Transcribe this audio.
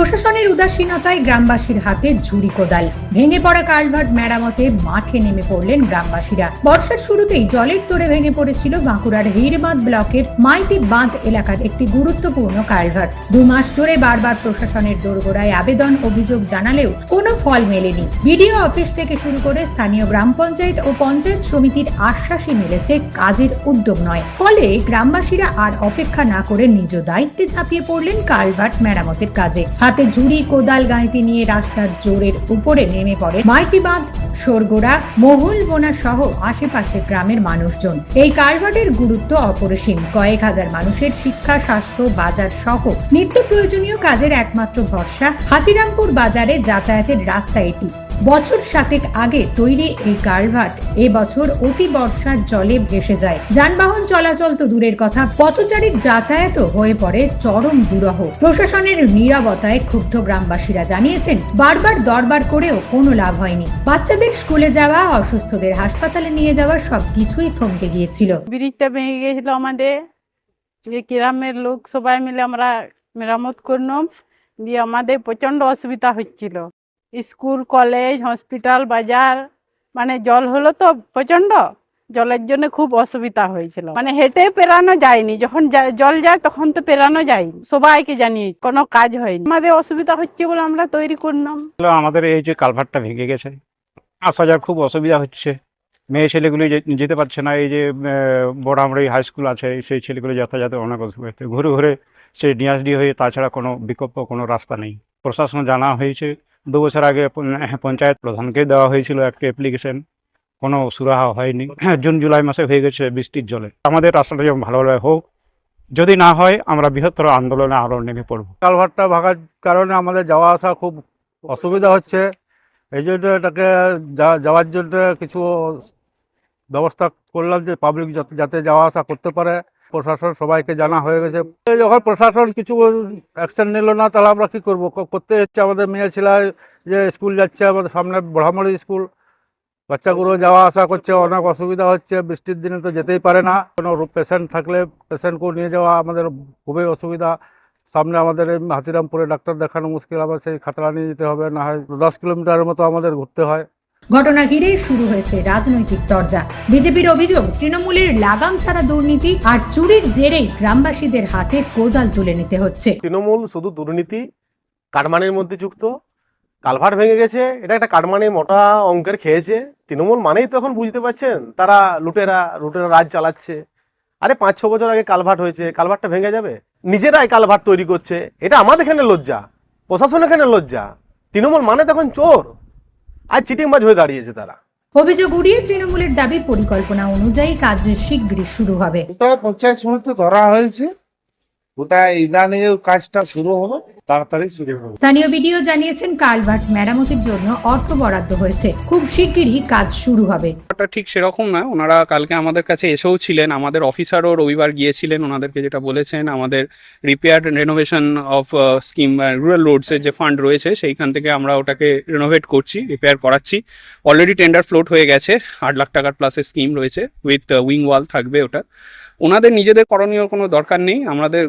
প্রশাসনের উদাসীনতায় গ্রামবাসীর হাতে ঝুড়ি কোদাল। ভেঙে পড়া কালভার্ট মেরামতে মাঠে নেমে পড়লেন গ্রামবাসীরা। বর্ষার শুরুতেই জলের তোড়ে ভেঙে পড়েছিল বাঁকুড়ার হিরবাঁধ ব্লকের মাইতি বাঁধ এলাকার একটি গুরুত্বপূর্ণ কালভার্ট। দু মাস ধরে বারবার প্রশাসনের দোরগোড়ায় আবেদন অভিযোগ জানালেও কোনো ফল মেলেনি। বিডিও অফিস থেকে শুরু করে স্থানীয় গ্রাম পঞ্চায়েত ও পঞ্চায়েত সমিতির আশ্বাসই মিলেছে কাজের উদ্যোগ নয়। ফলে গ্রামবাসীরা আর অপেক্ষা না করে নিজ দায়িত্বে ঝাঁপিয়ে পড়লেন কালভার্ট মেরামতের কাজে। হাতে ঝুড়ি, কোদাল গাঁইতি নিয়ে রাস্তার জোরের উপরে নেমে পড়ে মাইতি বাঁধ সরগোড়া মহুল বোনা সহ আশেপাশের গ্রামের মানুষজন। এই কারবারের গুরুত্ব অপরিসীম। কয়েক হাজার মানুষের শিক্ষা, স্বাস্থ্য, বাজার সহ নিত্য প্রয়োজনীয় কাজের একমাত্র ভরসা হাতিরামপুর বাজারে যাতায়াতের রাস্তা এটি। বছর সাতেক আগে তৈরি এই কালভার্ট এবছর অতি বর্ষার জলে ভেসে যায়। যানবাহন চলাচল তো দূরের কথা, পথচারীর যাতায়াতও হয়ে পড়ে চরম দুরহ। প্রশাসনের নিরাপত্তায় ক্ষুব্ধ গ্রামবাসীরা জানিয়েছেন, বারবার দরবার করেও কোনো লাভ হয়নি। বাচ্চাদের স্কুলে যাওয়া, অসুস্থদের হাসপাতালে নিয়ে যাওয়া সবকিছুই থমকে গিয়েছিল। ব্রিজটা ভেঙে গিয়েছিল আমাদের। যে গ্রামের লোক সবাই মিলে আমরা মেরামত করলাম, দিয়ে আমাদের প্রচণ্ড অসুবিধা হচ্ছিল। স্কুল, কলেজ, হসপিটাল, বাজার মানে জল হলো তো প্রচণ্ড। জলের জন্য খুব অসুবিধা হয়েছিল। মানে হেঁটে পেরানো যায়নি। যখন জল যায় তখন তো পেরানো যায়নি। সবাইকে জানিয়ে কোনো কাজ হয়নি। আমাদের অসুবিধা হচ্ছে বলে আমরা তৈরি করলাম। আমাদের এই যে কালভারটা ভেঙে গেছে। আসা যাওয়ার খুব অসুবিধা হচ্ছে। মেয়ে ছেলেগুলি যেতে পারছে না। এই যে বড়ামড়ি হাই স্কুল আছে, সেই ছেলেগুলো যাতায়াতে অনেক অসুবিধা হচ্ছে। ঘুরে ঘুরে সে নিয়াসডি হয়ে তাছাড়া কোনো বিকল্প কোনো রাস্তা নেই। প্রশাসন জানা হয়েছে। দু বছর আগে পন- পঞ্চায়েত প্রধানকে দেওয়া হয়েছিল একটা অ্যাপ্লিকেশন কোনো সুরাহা হয়নি। জুন, জুলাই মাসে হয়ে গেছে বৃষ্টির জলে। আমাদের রাস্তাটা যেমন ভালোভাবে হোক, যদি না হয় আমরা বৃহত্তর আন্দোলনে আরও নেমে পড়ব। কালভারটা ভাঙার কারণে আমাদের যাওয়া আসা খুব অসুবিধা হচ্ছে। এই জন্য এটাকে যাওয়ার জন্য কিছু ব্যবস্থা করলাম যে পাবলিক যাতে যাওয়া আসা করতে পারে। প্রশাসন সবাইকে জানা হয়ে গেছে। যখন প্রশাসন কিছু অ্যাকশন নিল না, তাহলে আমরা কি করব? করতে হচ্ছে আমাদের মেয়ে ছেলে যে স্কুল যাচ্ছে, আমাদের সামনে বড়ামড়ি স্কুল বাচ্চাগুলো যাওয়া আসা করছে, অনেক অসুবিধা হচ্ছে, বৃষ্টির দিনে তো যেতেই পারে না। কোনো পেশেন্ট থাকলে পেশেন্টকেও নিয়ে যাওয়া আমাদের খুবই অসুবিধা। সামনে আমাদের হাতিরামপুরে ডাক্তার দেখানো মুশকিল, আবার সেই খাতড়া নিয়ে যেতে হবে, না হয় দশ কিলোমিটারের মতো আমাদের ঘুরতে হয়। ঘটনা ঘিরে শুরু হয়েছে রাজনৈতিক তরজা। বিজেপির অভিযোগ, তৃণমূলের লাগাম ছাড়া দুর্নীতি আর চুরির জেরেই গ্রামবাসীদের হাতে কোদাল তুলে নিতে হচ্ছে। তৃণমূল শুধু দুর্নীতি কাটমানির মধ্যে যুক্ত। কালভার ভেঙে গেছে, এটা একটা কাটমানি মোটা অঙ্কের খেয়েছে। তৃণমূল মানেই তো এখন বুঝতে পারছেন, তারা লুটেরা লুটেরা রাজ চালাচ্ছে। আরে পাঁচ, ছ বছর আগে কালভার্ট হয়েছে, কালভার্টটা ভেঙে যাবে? নিজেরাই কালভার্ট তৈরি করছে, এটা আমাদের এখানে লজ্জা প্রশাসনের এখানে লজ্জা। তৃণমূল মানে তখন চোর। আর চিটিংবাজ হয়ে দাঁড়িয়েছে তারা। অভিযোগ উড়িয়ে তৃণমূলের দাবি পরিকল্পনা অনুযায়ী কাজ শীঘ্রই শুরু হবে। পঞ্চায়েত সমিতি ধরা হয়েছে। ওটা ইদানিং কাজটা শুরু হবে তাড়াতাড়ি শুরু হবে স্থানীয় বিডিও জানিয়েছেন কালভার্ট মেরামতির জন্য অর্থ বরাদ্দ হয়েছে। খুব শিগগিরই কাজ শুরু হবে। ব্যাপারটা ঠিক সেরকম না। ওনারা কালকে আমাদের কাছে এসেও ছিলেন। আমাদের অফিসারও রবিবার গিয়েছিলেন। ওনাদেরকে যেটা বলেছেন আমাদের repair renovation of scheme rural রোডসের যে ফান্ড রয়েছে সেইখান থেকে আমরা ওটাকে রেনোভেট করছি রিপেয়ার করাচ্ছি। অলরেডি টেন্ডার ফ্লোট হয়ে গেছে। আট লাখ টাকার প্লাসের স্কিম রয়েছে। উইথ উইং ওয়াল থাকবে ওটা। ওনাদের নিজেদের করণীয় কোনো দরকার নেই। আমাদের